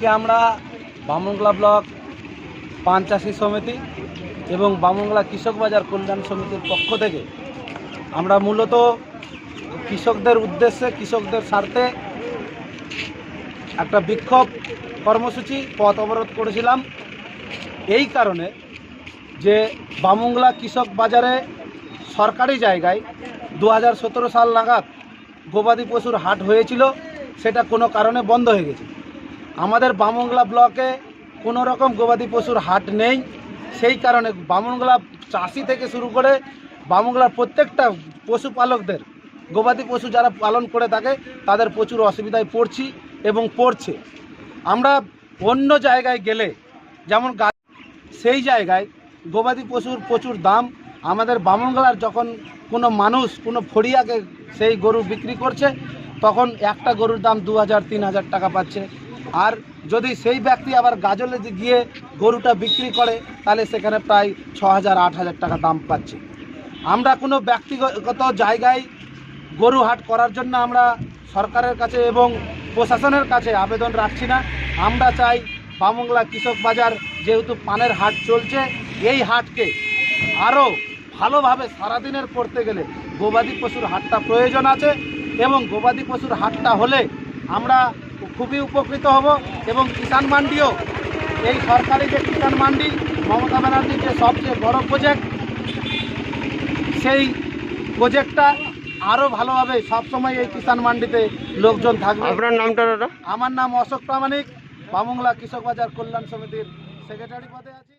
আজকে আমরা বামনগলা ব্লক পান চাষি সমিতি এবং বামনগলা কৃষক বাজার কল্যাণ সমিতির পক্ষ থেকে আমরা মূলত কৃষকদের উদ্দেশ্যে, কৃষকদের স্বার্থে একটা বিক্ষোভ কর্মসূচি পথ অবরোধ করেছিলাম। এই কারণে যে বামুংলা কৃষক বাজারে সরকারি জায়গায় দু হাজার সতেরো সাল নাগাদ গবাদি পশুর হাট হয়েছিল, সেটা কোনো কারণে বন্ধ হয়ে গেছে। আমাদের বামুংলা ব্লকে কোনো রকম গবাদি পশুর হাট নেই। সেই কারণে বামুনগোলা চাষি থেকে শুরু করে বামুংলার প্রত্যেকটা পশুপালকদের, গবাদি পশু যারা পালন করে থাকে, তাদের প্রচুর অসুবিধায় পড়ছি এবং পড়ছে। আমরা অন্য জায়গায় গেলে, যেমন সেই জায়গায় গবাদি পশুর প্রচুর দাম। আমাদের বামনগলার যখন কোনো মানুষ, কোনো ফড়িয়াকে সেই গরু বিক্রি করছে, তখন একটা গরুর দাম দু হাজার, তিন হাজার টাকা পাচ্ছে। আর যদি সেই ব্যক্তি আবার গাজলে গিয়ে গরুটা বিক্রি করে, তাহলে সেখানে প্রায় ছ হাজার আট হাজার টাকা দাম পাচ্ছে। আমরা কোনো ব্যক্তিগত জায়গায় গরু হাট করার জন্য আমরা সরকারের কাছে এবং প্রশাসনের কাছে আবেদন রাখছি না। আমরা চাই বামংলা কৃষক বাজার যেহেতু পানের হাট চলছে, এই হাটকে আরও ভালোভাবে সারাদিনের করতে গেলে গবাদি পশুর হাটটা প্রয়োজন আছে এবং গবাদি পশুর হাটটা হলে আমরা খুবই উপকৃত হব এবং কিষাণ মান্ডিও এই সরকারি যে কিষাণ মান্ডি মমতা ব্যানার্জির যে সবচেয়ে বড় প্রজেক্ট সেই প্রজেক্টটা আরও ভালোভাবে সবসময় এই কিষাণ মান্ডিতে লোকজন থাকবে। আপনার নামটা আমার নাম অশোক প্রামাণিক বামংলা কৃষক বাজার কল্যাণ সমিতির সেক্রেটারি পদে আছি।